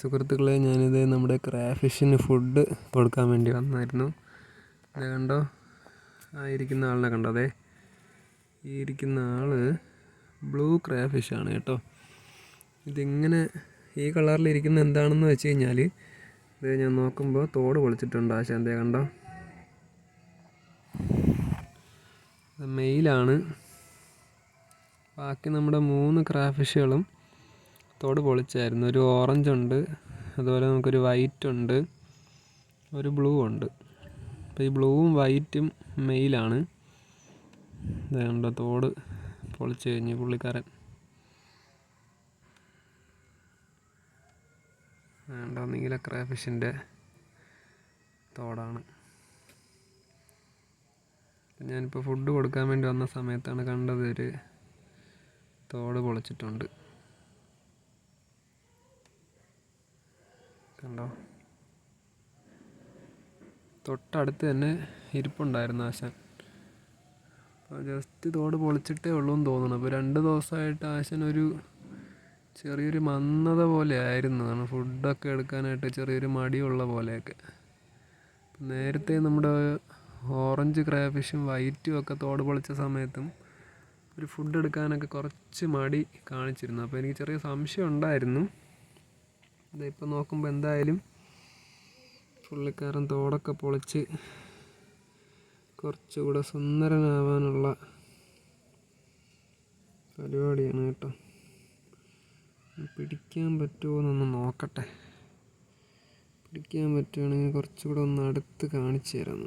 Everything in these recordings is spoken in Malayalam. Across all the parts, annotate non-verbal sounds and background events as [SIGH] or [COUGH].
സുഹൃത്തുക്കളെ ഞാനിത് നമ്മുടെ ക്രാഫിഷിന് ഫുഡ് കൊടുക്കാൻ വേണ്ടി വന്നായിരുന്നു. ഇത് കണ്ടോ? ആ ഇരിക്കുന്ന ആളിനെ കണ്ടോ? അതെ. ഈ ഇരിക്കുന്ന ആൾ ബ്ലൂ ക്രാഫിഷാണ് കേട്ടോ. ഇതിങ്ങനെ ഈ കളറിലിരിക്കുന്ന എന്താണെന്ന് വെച്ച് കഴിഞ്ഞാൽ ഇത് ഞാൻ നോക്കുമ്പോൾ തോട് പൊളിച്ചിട്ടുണ്ട് ആശാന്തേ കണ്ടോ? മെയിലാണ് ബാക്കി നമ്മുടെ മൂന്ന് ക്രാഫിഷുകളും തോട് പൊളിച്ചായിരുന്നു. ഒരു ഓറഞ്ച് ഉണ്ട് അതുപോലെ നമുക്കൊരു വൈറ്റ് ഉണ്ട് ഒരു ബ്ലൂ ഉണ്ട്. അപ്പോൾ ഈ ബ്ലൂവും വൈറ്റും മെയിലാണ് ഇതുകൊണ്ട് തോട് പൊളിച്ച് കഴിഞ്ഞ് പുള്ളിക്കാരൻ. വേണ്ട നീല ക്രാഫിഷിന്റെ തോടാണ്. ഞാനിപ്പോൾ ഫുഡ് കൊടുക്കാൻ വേണ്ടി വന്ന സമയത്താണ് കണ്ടത് ഒരു തോട് പൊളിച്ചിട്ടുണ്ട്. കണ്ടോ? തൊട്ടടുത്ത് തന്നെ ഇരിപ്പുണ്ടായിരുന്നു ആശാൻ. അപ്പോൾ ജസ്റ്റ് തോട് പൊളിച്ചിട്ടേ ഉള്ളൂ എന്ന് തോന്നുന്നു. അപ്പോൾ രണ്ട് ദിവസമായിട്ട് ആശാൻ ഒരു ചെറിയൊരു മന്നത പോലെ ആയിരുന്നു കാരണം ഫുഡൊക്കെ എടുക്കാനായിട്ട് ചെറിയൊരു മടിയുള്ള പോലെയൊക്കെ. നേരത്തെ നമ്മുടെ ഓറഞ്ച് ക്രാഫിഷും വൈറ്റും ഒക്കെ തോട് പൊളിച്ച സമയത്തും ഒരു ഫുഡ് എടുക്കാനൊക്കെ കുറച്ച് മടി കാണിച്ചിരുന്നു. അപ്പോൾ എനിക്ക് ചെറിയ സംശയം ഉണ്ടായിരുന്നു. ഇതിപ്പോൾ നോക്കുമ്പോൾ എന്തായാലും പുള്ളിക്കാരൻ തോടൊക്കെ പൊളിച്ച് കുറച്ചുകൂടെ സുന്ദരനാവാനുള്ള പരിപാടിയാണ് കേട്ടോ. പിടിക്കാൻ പറ്റുമോ എന്നൊന്ന് നോക്കട്ടെ. പിടിക്കാൻ പറ്റുകയാണെങ്കിൽ കുറച്ചുകൂടെ ഒന്ന് അടുത്ത് കാണിച്ചു തരാം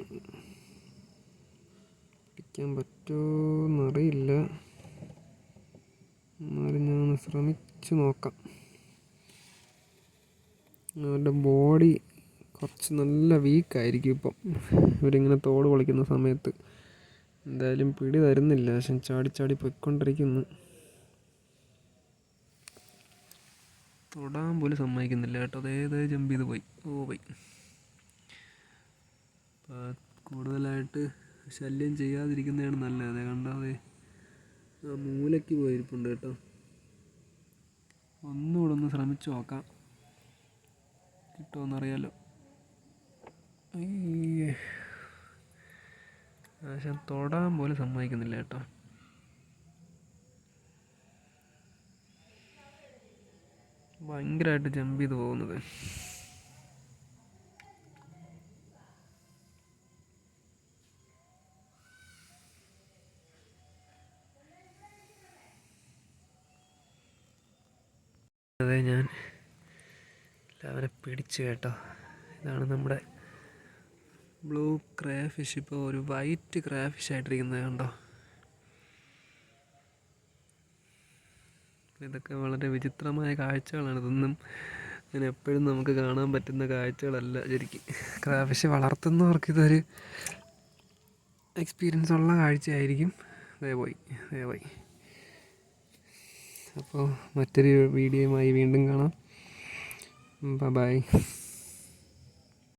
പിടിക്കാൻ പറ്റുമോ എന്നറിയില്ല. എന്നാലും ഞാൻ ശ്രമിച്ചു നോക്കാം. അവരുടെ ബോഡി കുറച്ച് നല്ല വീക്കായിരിക്കും ഇപ്പം. ഇവരിങ്ങനെ തോട് പൊളിക്കുന്ന സമയത്ത്. എന്തായാലും പിടി തരുന്നില്ല. പക്ഷെ ചാടി ചാടി പൊയ്ക്കൊണ്ടിരിക്കുന്നു. തൊടാൻ പോലും സമ്മതിക്കുന്നില്ല കേട്ടോ. അതേതേ ജമ്പ് ചെയ്ത് പോയി. ഓ പോയി. കൂടുതലായിട്ട് ശല്യം ചെയ്യാതിരിക്കുന്നതാണ് നല്ലത്. അതേ കണ്ടാതെ ആ മൂലയ്ക്ക് പോയിരിപ്പുണ്ട് കേട്ടോ. ഒന്നുകൂടെ ഒന്ന് ശ്രമിച്ചു നോക്കാം. കിട്ടുമെന്നറിയാലോ പക്ഷെ തൊടാൻ പോലും സമ്മതിക്കുന്നില്ല കേട്ടോ. ഭയങ്കരമായിട്ട് ജമ്പ് ചെയ്ത് പോകുന്നത്. അതെ ഞാൻ എല്ലാവരെ പിടിച്ചു കേട്ടോ. ഇതാണ് നമ്മുടെ ബ്ലൂ ക്രാഫിഷ്. ഇപ്പോൾ ഒരു വൈറ്റ് ക്രാഫിഷ് ആയിട്ടിരിക്കുന്നത് കണ്ടോ? ഇതൊക്കെ വളരെ വിചിത്രമായ കാഴ്ചകളാണ്. ഇതൊന്നും അങ്ങനെ എപ്പോഴും നമുക്ക് കാണാൻ പറ്റുന്ന കാഴ്ചകളല്ല ശരിക്കും. ക്രാഫിഷ് വളർത്തുന്നവർക്ക് ഇതൊരു എക്സ്പീരിയൻസ് ഉള്ള കാഴ്ചയായിരിക്കും. ദയവായി ദയവായി അപ്പോൾ മറ്റൊരു വീഡിയോയുമായി വീണ്ടും കാണാം. ബൈ [LAUGHS]